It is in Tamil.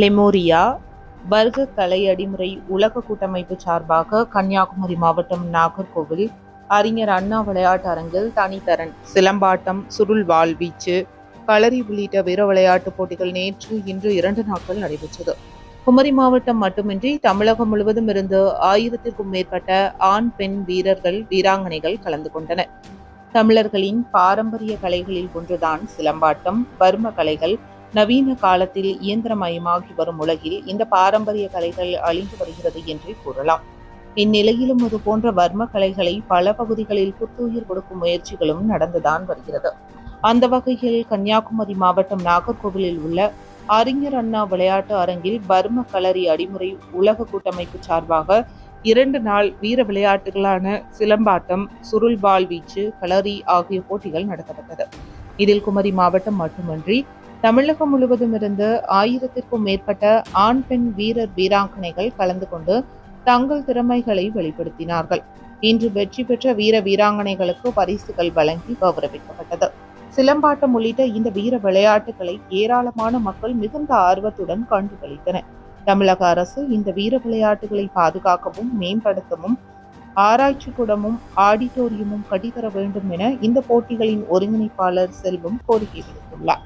லெமோரியா வர்க்க கலை அடிமுறை உலக கூட்டமைப்பு சார்பாக கன்னியாகுமரி மாவட்டம் நாகர்கோவில் அறிஞர் அண்ணா விளையாட்டு அரங்கில் தனித்தரன் சிலம்பாட்டம் சுருள் வாழ்வீச்சு களரி உள்ளிட்ட வீர விளையாட்டுப் போட்டிகள் நேற்று இன்று இரண்டு நாட்கள் நடைபெற்றது. குமரி மாவட்டம் மட்டுமின்றி தமிழகம் முழுவதும் இருந்து ஆயிரத்திற்கும் மேற்பட்ட ஆண் பெண் வீரர்கள் வீராங்கனைகள் கலந்து கொண்டனர் தமிழர்களின் பாரம்பரிய கலைகளில் ஒன்றுதான் சிலம்பாட்டம் பர்ம கலைகள் நவீன காலத்தில் இயந்திரமயமாகி வரும் உலகில் இந்த பாரம்பரிய கலைகள் அழிந்து வருகிறது என்றே கூறலாம். இந்நிலையிலும் இது போன்ற வர்ம கலைகளை பல பகுதிகளில் புத்துயிர் கொடுக்கும் முயற்சிகளும் நடந்துதான் வருகிறது. அந்த வகையில் கன்னியாகுமரி மாவட்டம் நாகர்கோவிலில் உள்ள அறிஞர் அண்ணா விளையாட்டு அரங்கில் பர்ம களரி அடிமுறை உலக கூட்டமைப்பு சார்பாக இரண்டு நாள் வீர விளையாட்டுகளான சிலம்பாட்டம் சுருள்பால் வீச்சு களரி ஆகிய போட்டிகள் நடத்தப்பட்டது. இதில் குமரி மாவட்டம் மட்டுமின்றி தமிழகம் முழுவதும் இருந்து ஆயிரத்திற்கும் மேற்பட்ட ஆண் பெண் வீரர் வீராங்கனைகள் கலந்து கொண்டு தங்கள் திறமைகளை வெளிப்படுத்தினார்கள். இன்று வெற்றி பெற்ற வீர வீராங்கனைகளுக்கு பரிசுகள் வழங்கி கௌரவிக்கப்பட்டது. சிலம்பாட்டம் உள்ளிட்ட இந்த வீர விளையாட்டுகளை ஏராளமான மக்கள் மிகுந்த ஆர்வத்துடன் கண்டுகளித்தனர். தமிழக அரசு இந்த வீர விளையாட்டுகளை பாதுகாக்கவும் மேம்படுத்தவும் ஆராய்ச்சி கூடமும் ஆடிட்டோரியமும் கட்டித்தர வேண்டும் என இந்த போட்டிகளின் ஒருங்கிணைப்பாளர் செல்வம் கோரிக்கை விடுத்துள்ளார்.